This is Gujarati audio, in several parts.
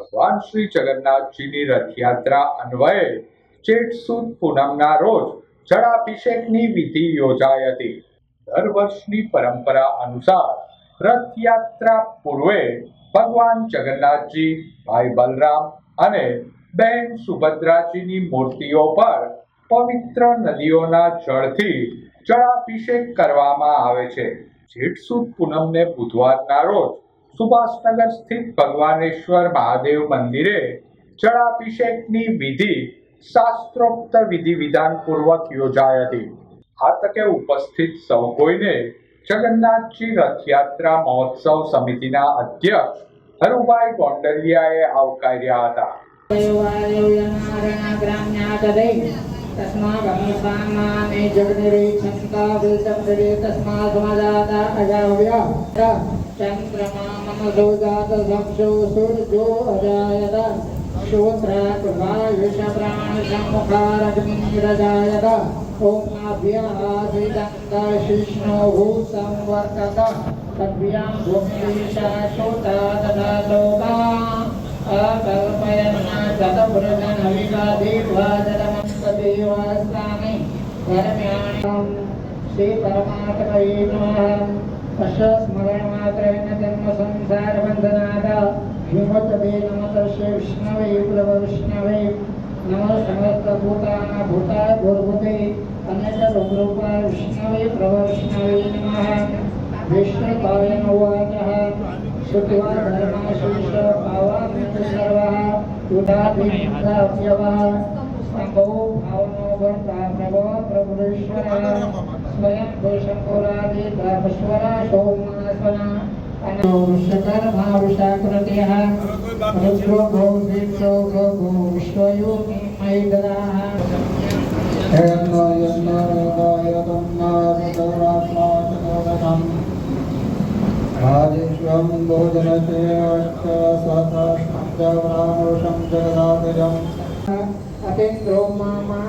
ભગવાન શ્રી જગન્નાથજીની રથયાત્રા અન્વયે ચેટ સુદ પૂનમના રોજ જળાભિષેકની વિધિ યોજાઈ હતી. દર વર્ષની પરંપરા અનુસાર રથયાત્રા પૂર્વે ભગવાન જગન્નાથજી, ભાઈ બલરામ અને બહેન સુભદ્રાજીની મૂર્તિઓ પર પવિત્ર નદીઓના જળથી જળાભિષેક કરવામાં આવે છે. જેઠ સુદ પૂનમને બુધવારના રોજ સુભાષનગર સ્થિત ભગવાનેશ્વર મહાદેવ મંદિરે જળાભિષેકની વિધિ શાસ્ત્રોક્ત વિધિ વિધાન પૂર્વક યોજાઈ હતી. આ તકે ઉપસ્થિત સૌ કોઈને જગન્નાથજી રથયાત્રા મહોત્સવ સમિતિના અધ્યક્ષ હરુભાઈ ગોંડલિયાએ આવકાર્યા હતા. तस्मागमसामाने जगनिरीक्षन्ता विल्चन्द्रे तस्मात् समाजाता अजाव्या चन्द्रमा मनसो जात चक्षु सूर्यो अजायत श्रोत्रात् वायुषप्राणसम्मुखारग्निरजायत ॐ नाभ्यासीदन्तशिष्णो भूसंवर्तत तद्भ्यां भूमिशा श्रोता तथा लोका अकल्पयन्ना शतभृजनविवादिवादनमस्तदेवास्तानि धर्म्याणि श्रीपरमात्मये नमः अस्य स्मरणमात्रेण जन्मसंसारबन्धनात् विमुक्तते नमः तस्य विष्णवे प्लवविष्णवे नमः समस्तभूतानां भूताय भूर्भुते अन्यतरूपा विष्णवे प्रभविष्णवे नमः विष्णुपायन उवाचः श्रुत्वा धर्माशीष पावामित सर्वः उदाभिन्दाव्यवः सम्भो भावनो भर्ता प्रभो प्रभुरेश्वरः स्वयं भूषङ्कुरादि ब्रह्मस्वरा सोमासना शकल भावशाकृतयः रुद्रो भो दीक्षो भो भो विश्वयोनि मैदराः यन्नो यन्नो योगाय तन्नारदरात्मा चतुर्दशम् राजेश्वं भोजनचेवश्च सहस्रं जगदाभिजम् अतीन्द्रो मा मायो मोसा मा बलः मा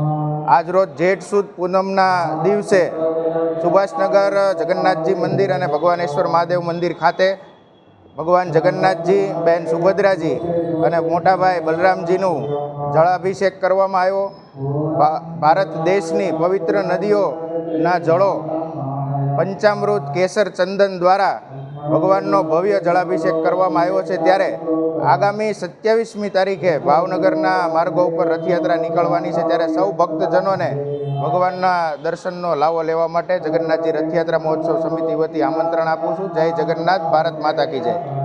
આજરોજ જેઠ સુદ પૂનમના દિવસે સુભાષનગર જગન્નાથજી મંદિર અને ભગવાનેશ્વર મહાદેવ મંદિર ખાતે ભગવાન જગન્નાથજી, બેન સુભદ્રાજી અને મોટાભાઈ બલરામજીનું જળાભિષેક કરવામાં આવ્યો. ભારત દેશની પવિત્ર નદીઓના જળો પંચામૃત કેસર ચંદન દ્વારા ભગવાનનો ભવ્ય જળાભિષેક કરવામાં આવ્યો છે ત્યારે આગામી સત્યાવીસમી તારીખે ભાવનગરના માર્ગો ઉપર રથયાત્રા નીકળવાની છે ત્યારે સૌ ભક્તજનોને ભગવાનના દર્શનનો લાવો લેવા માટે જગન્નાથજી રથયાત્રા મહોત્સવ સમિતિ વતી આમંત્રણ આપું છું. જય જગન્નાથ, ભારત માતા કી જય.